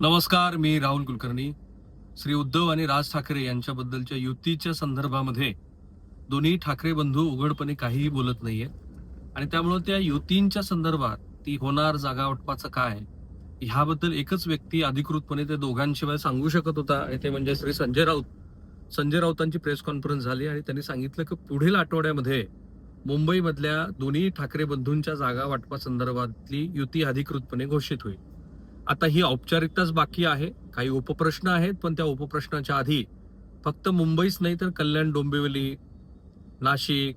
नमस्कार मी राहुल कुलकर्णी. श्री उद्धव आणि राज ठाकरे यांच्याबद्दलच्या युतीच्या संदर्भामध्ये दोन्ही ठाकरे बंधू उघडपणे काहीही बोलत नाहीये. आणि त्यामुळे त्या युतींच्या संदर्भात ती होणार जागा वाटपाचं काय ह्याबद्दल एकच व्यक्ती अधिकृतपणे ते दोघांशिवाय सांगू शकत होता. आणि ते म्हणजे श्री संजय राऊत. संजय राऊतांची प्रेस कॉन्फरन्स झाली आणि त्यांनी सांगितलं की पुढील आठवड्यामध्ये मुंबईमधल्या दोन्ही ठाकरे बंधूंच्या जागा वाटपा संदर्भातली युती अधिकृतपणे घोषित होईल. आता ही औपचारिकताच बाकी आहे. काही उपप्रश्न आहेत पण त्या उपप्रश्नाच्या आधी फक्त मुंबईच नाही तर कल्याण डोंबिवली नाशिक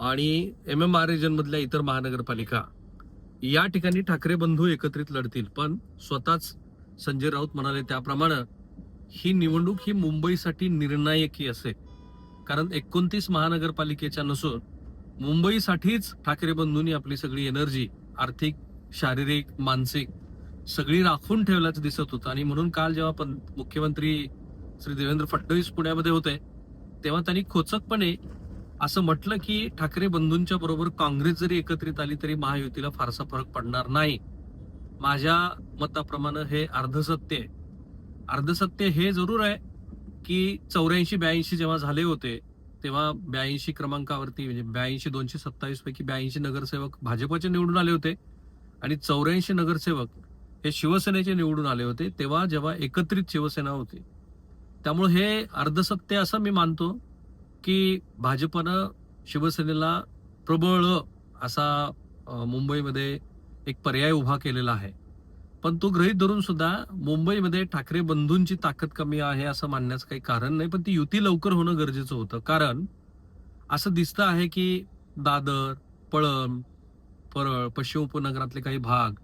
आणि एम एम आर रिजनमधल्या इतर महानगरपालिका या ठिकाणी ठाकरे बंधू एकत्रित लढतील. पण स्वतःच संजय राऊत म्हणाले त्याप्रमाणे ही निवडणूक ही मुंबईसाठी निर्णायकी असेल. कारण एकोणतीस महानगरपालिकेच्या नसून मुंबईसाठीच ठाकरे बंधूंनी आपली सगळी एनर्जी आर्थिक शारीरिक मानसिक सगळी राखून ठेवल्याचं दिसत होतं. आणि म्हणून काल जेव्हा पं- मुख्यमंत्री श्री देवेंद्र फडणवीस पुण्यामध्ये होते तेव्हा त्यांनी खोचकपणे असं म्हटलं की ठाकरे बंधूंच्या बरोबर काँग्रेस जरी एकत्रित आली तरी महायुतीला फारसा फरक पडणार नाही. माझ्या मताप्रमाणे हे अर्धसत्य आहे. अर्धसत्य हे जरूर आहे की चौऱ्याऐंशी ब्याऐंशी जेव्हा झाले होते तेव्हा ब्याऐंशी क्रमांकावरती म्हणजे ब्याऐंशी दोनशे सत्तावीस पैकी ब्याऐंशी नगरसेवक भाजपचे निवडून आले होते आणि चौऱ्याऐंशी नगरसेवक हे शिवसेनेचे निवडून आले होते तेव्हा जेव्हा एकत्रित शिवसेना होती. त्यामुळे हे अर्धसत्य असं मी मानतो की भाजपनं शिवसेनेला प्रबळ असा मुंबईमध्ये एक पर्याय उभा केलेला आहे. पण तो गृहीत धरून सुद्धा मुंबईमध्ये ठाकरे बंधूंची ताकद कमी आहे असं मानण्याचं काही कारण नाही पण ती युती लवकर होणं गरजेचं होतं. कारण असं दिसतं आहे की दादर पळम परळ पश्चिम उपनगरातले काही भाग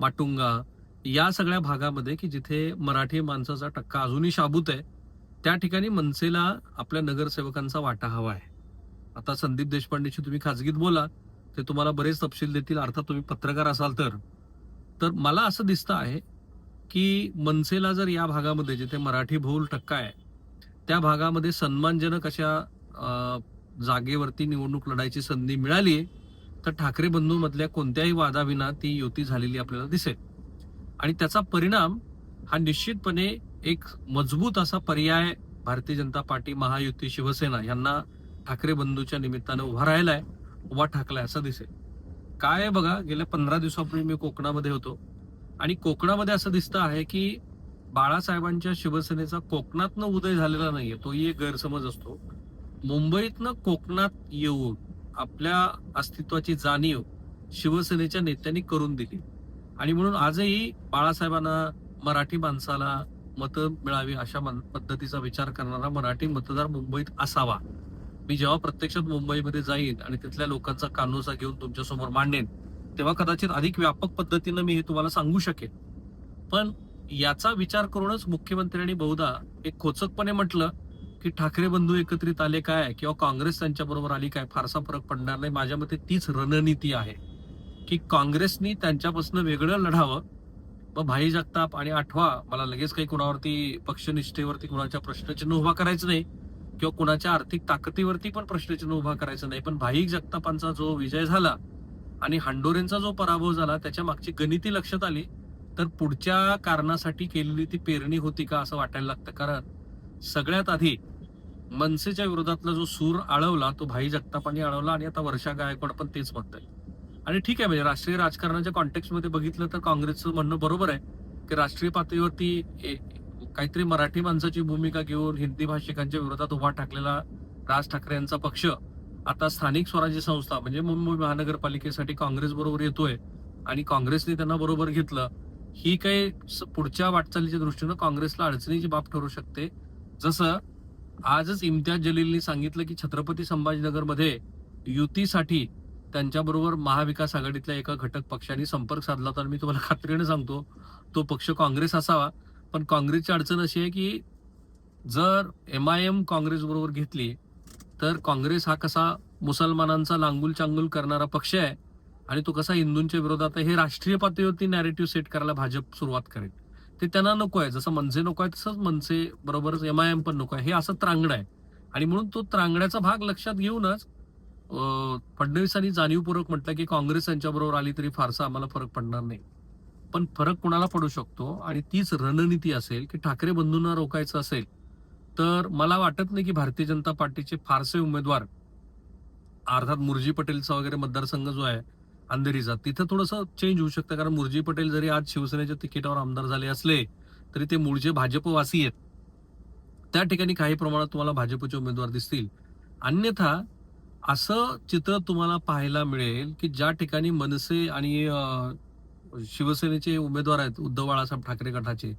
माटुंगा या सगळ्या भागामध्ये की जिथे मराठी माणसाचा टक्का अजूनही शाबूत आहे त्या ठिकाणी मनसेला आपल्या नगरसेवकांचा वाटा हवा आहे. आता संदीप देशपांडेशी तुम्ही खाजगीत बोला ते तुम्हाला बरेच तपशील देतील अर्थात तुम्ही पत्रकार असाल तर. तर मला असं दिसतं आहे की मनसेला जर या भागामध्ये जिथे मराठी बहुल टक्का आहे त्या भागामध्ये सन्मानजनक अशा जागेवरती निवडणूक लढायची संधी मिळाली तर ठाकरे बंधूंमधल्या कोणत्याही वादाविना ती युती झालेली आपल्याला दिसेल. आणि त्याचा परिणाम हा निश्चितपणे एक मजबूत असा पर्याय भारतीय जनता पार्टी महायुती शिवसेना यांना ठाकरे बंधूच्या निमित्तानं उभा राहिलाय उभा ठाकलाय असं दिसेल. काय आहे बघा गेल्या पंधरा दिवसापूर्वी मी कोकणामध्ये होतो. आणि कोकणामध्ये असं दिसतं आहे की बाळासाहेबांच्या शिवसेनेचा कोकणातनं उदय झालेला नाहीये तोही एक गैरसमज असतो. मुंबईतनं कोकणात येऊन आपल्या अस्तित्वाची जाणीव शिवसेनेच्या नेत्यांनी करून दिली. आणि म्हणून आजही बाळासाहेबांना मराठी माणसाला मतं मिळावी अशा पद्धतीचा विचार करणारा मराठी मतदार मुंबईत असावा. मी जेव्हा प्रत्यक्षात मुंबईमध्ये जाईन आणि तिथल्या लोकांचा कानोसा घेऊन तुमच्यासमोर मांडेन तेव्हा कदाचित अधिक व्यापक पद्धतीनं मी हे तुम्हाला सांगू शकेन. पण याचा विचार करूनच मुख्यमंत्र्यांनी बहुधा एक खोचकपणे म्हटलं की ठाकरे बंधू एकत्रित आले काय किंवा काँग्रेस त्यांच्याबरोबर आली काय? फारसा फरक पडणार नाही. माझ्या मते तीच रणनीती आहे. की काँग्रेसनी त्यांच्यापासून वेगळं लढावं. मग भाई जगताप आणि आठवा मला लगेच काही कुणावरती पक्षनिष्ठेवरती कुणाच्या प्रश्नचिन्ह उभा करायचं नाही किंवा कुणाच्या आर्थिक ताकदीवरती पण प्रश्नचिन्ह उभा करायचं नाही. पण भाई जगतापांचा जो विजय झाला आणि हांडोरेंचा जो पराभव झाला त्याच्या मागची गणिती लक्षात आली तर पुढच्या कारणासाठी केलेली ती पेरणी होती का असं वाटायला लागतं. कारण सगळ्यात आधी मनसेच्या विरोधातला जो सूर आळवला तो भाई जगतापांनी आळवला आणि आता वर्षा गायकवाड पण तेच म्हणताय. आणि ठीक आहे म्हणजे राष्ट्रीय राजकारणाच्या कॉन्टेक्स्टमध्ये बघितलं तर काँग्रेसचं म्हणणं बरोबर आहे की राष्ट्रीय पातळीवरती ए- काहीतरी मराठी माणसाची भूमिका घेऊन हिंदी भाषिकांच्या विरोधात उभा टाकलेला राज ठाकरे यांचा पक्ष आता स्थानिक स्वराज्य संस्था म्हणजे मुंबई महानगरपालिकेसाठी काँग्रेस बरोबर येतोय आणि काँग्रेसने त्यांना बरोबर घेतलं ही काही स- पुढच्या वाटचालीच्या दृष्टीनं काँग्रेसला अडचणीची बाब ठरू शकते. जसं आजच इम्तियाज जलीलनी सांगितलं की छत्रपती संभाजीनगरमध्ये युतीसाठी त्यांच्याबरोबर महाविकास आघाडीतल्या एका घटक पक्षाने संपर्क साधला तर मी तुम्हाला खात्रीने सांगतो तो पक्ष काँग्रेस असावा. पण काँग्रेसची अडचण अशी आहे की जर एम आय एम काँग्रेसबरोबर घेतली तर काँग्रेस हा कसा मुसलमानांचा लांगुल चांगुल करणारा पक्ष आहे आणि तो कसा हिंदूंच्या विरोधात आहे हे राष्ट्रीय पातळीवरती नॅरेटिव्ह सेट करायला भाजप सुरुवात करेल. ते त्यांना नको आहे. जसं मनसे नको आहे तसंच मनसे बरोबरच एम आय एम पण नको आहे. हे असं त्रांगड आहे. आणि म्हणून तो त्रांगड्याचा भाग लक्षात घेऊनच फडणवीसांनी जाणीवपूर्वक म्हटलं की काँग्रेस यांच्याबरोबर आली तरी फारसा आम्हाला फरक पडणार नाही. पण फरक कुणाला पडू शकतो? आणि तीच रणनीती असेल की ठाकरे बंधूंना रोखायचं असेल तर मला वाटत नाही की भारतीय जनता पार्टीचे फारसे उमेदवार अर्थात मुरजी पटेलचा वगैरे मतदारसंघ जो आहे अंधेरीचा तिथं थोडंसं चेंज होऊ शकतं. कारण मुरजी पटेल जरी आज शिवसेनेच्या तिकिटावर आमदार झाले असले तरी ते मूळचे भाजपवासी आहेत. त्या ठिकाणी काही प्रमाणात तुम्हाला भाजपचे उमेदवार दिसतील. अन्यथा असं चित्र तुम्हाला पाहायला मिळेल की ज्या ठिकाणी मनसे आणि शिवसेनेचे उमेदवार आहेत उद्धव बाळासाहेब ठाकरे गटाचे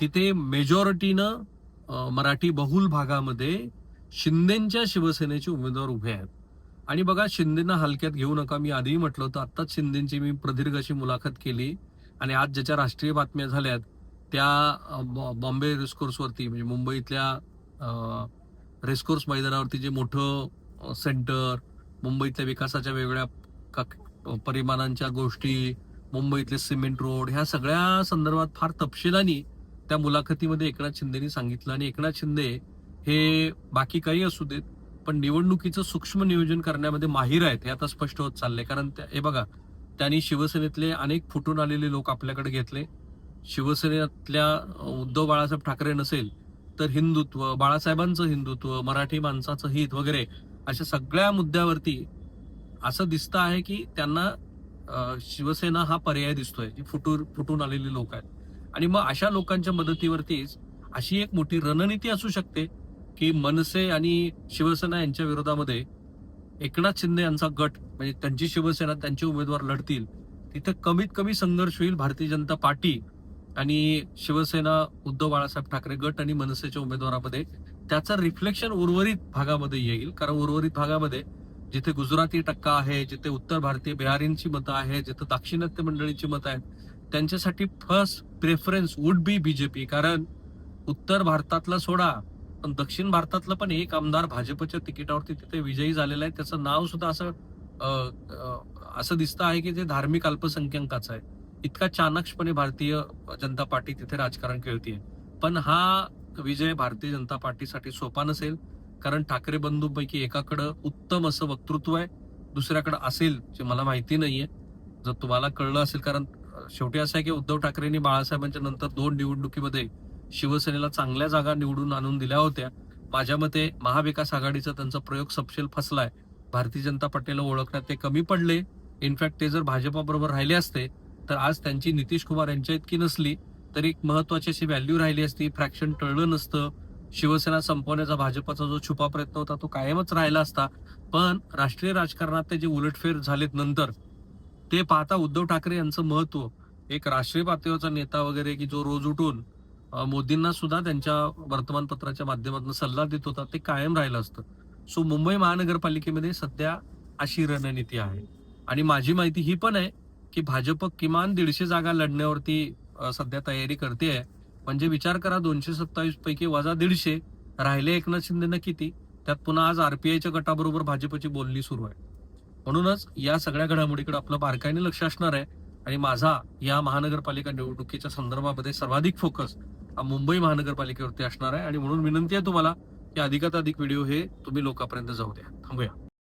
तिथे मेजॉरिटीनं मराठी बहुल भागामध्ये शिंदेच्या शिवसेनेचे उमेदवार उभे आहेत. आणि बघा शिंदेना हलक्यात घेऊ नका मी आधीही म्हटलं होतं आत्ताच शिंदेची मी प्रदीर्घ अशी मुलाखत केली. आणि आज ज्याच्या राष्ट्रीय बातम्या झाल्यात त्या बॉ- बॉम्बे रेसकोर्सवरती म्हणजे मुंबईतल्या अं, रेसकोर्स मैदानावरती जे मोठं सेंटर मुंबईतल्या विकासाच्या वेगळ्या परिमाणांच्या गोष्टी मुंबईतले सिमेंट रोड ह्या सगळ्या संदर्भात फार तपशिलानी त्या मुलाखतीमध्ये एकनाथ शिंदेनी सांगितलं आणि एकनाथ शिंदे हे बाकी काही असू देत पण निवडणुकीचं सूक्ष्म नियोजन करण्यामध्ये माहीर आहेत हे आता स्पष्ट होत चाललंय. कारण त्या- हे बघा त्यांनी शिवसेनेतले अनेक फुटून आलेले लोक आपल्याकडे घेतले. शिवसेनेतल्या उद्धव बाळासाहेब ठाकरे नसेल तर हिंदुत्व बाळासाहेबांचं हिंदुत्व मराठी माणसाचं हित वगैरे अशा सगळ्या मुद्द्यावरती असं दिसतं आहे की त्यांना शिवसेना हा पर्याय दिसतोय जी फुटून फुटून आलेली लोक आहेत. आणि मग अशा लोकांच्या मदतीवरतीच अशी एक मोठी रणनीती असू शकते की मनसे आणि शिवसेना यांच्या विरोधामध्ये एकनाथ शिंदे यांचा गट म्हणजे त्यांची शिवसेना त्यांचे उमेदवार लढतील. तिथे कमीत कमी संघर्ष होईल भारतीय जनता पार्टी आणि शिवसेना उद्धव बाळासाहेब ठाकरे गट आणि मनसेच्या उमेदवारामध्ये त्याचं रिफ्लेक्शन उर्वरित भागामध्ये येईल. कारण उर्वरित भागामध्ये जिथे गुजराती टक्का आहे जिथे उत्तर भारतीय बिहारींची मतं आहेत जिथे दाक्षिणात्य मंडळींची मतं आहेत त्यांच्यासाठी first preference would be BJP कारण उत्तर भारतातला सोडा पण दक्षिण भारतातलं पण एक आमदार भाजपच्या तिकिटावरती तिथे विजयी झालेला आहे. त्याचं नाव सुद्धा असं असं दिसतं आहे की ते धार्मिक अल्पसंख्याकाचं आहे. इतका चाणक्षपणे भारतीय जनता पार्टी तिथे राजकारण खेळतीये. पण हा विजय भारतीय जनता पार्टीसाठी सोपा नसेल कारण ठाकरे बंधूंपैकी एकाकडं उत्तम असं वक्तृत्व आहे दुसऱ्याकडं असेल जे मला माहिती नाहीये. जर तुम्हाला कळलं असेल कारण शेवटी असं आहे की उद्धव ठाकरेंनी बाळासाहेबांच्या नंतर दोन निवडणुकीमध्ये शिवसेनेला चांगल्या जागा निवडून आणून दिल्या होत्या. माझ्या मते महाविकास आघाडीचा त्यांचा प्रयोग सपशेल फसलाय. भारतीय जनता पार्टीला ओळखण्यात ते कमी पडले. इनफॅक्ट ते जर भाजपाबरोबर राहिले असते तर आज त्यांची नितीश कुमार यांच्या इतकी नसली तर एक महत्वाची अशी व्हॅल्यू राहिली असती फ्रॅक्शन टळलं नसतं. शिवसेना संपवण्याचा भाजपाचा जो छुपा प्रयत्न होता तो कायमच राहिला असता. पण राष्ट्रीय राजकारणात ते जे उलटफेर झालेत नंतर ते पाहता उद्धव ठाकरे यांचं महत्त्व. एक राष्ट्रीय पातळीवरचा नेता वगैरे की जो रोज उठून मोदींना सुद्धा त्यांच्या वर्तमानपत्राच्या माध्यमातून सल्ला देत होता ते कायम राहिलं असतं. सो मुंबई महानगरपालिकेमध्ये सध्या अशी रणनीती आहे. आणि माझी माहिती ही पण आहे की भाजप किमान दीडशे जागा लढण्यावरती सध्या तयारी करते आहे म्हणजे विचार करा दोनशे सत्तावीस पैकी वजा दीडशे राहिले एकनाथ शिंदेना किती? त्यात पुन्हा आज आरपीआयच्या गटाबरोबर भाजपची बोलणी सुरू आहे. म्हणूनच या सगळ्या घडामोडीकडे आपलं बारकाईने लक्ष असणार आहे आणि माझा या महानगरपालिका निवडणुकीच्या संदर्भामध्ये सर्वाधिक फोकस हा मुंबई महानगरपालिकेवरती असणार आहे. आणि म्हणून विनंती आहे तुम्हाला की अधिकात अधिक व्हिडिओ हे तुम्ही लोकांपर्यंत जाऊ द्या. थांबूया.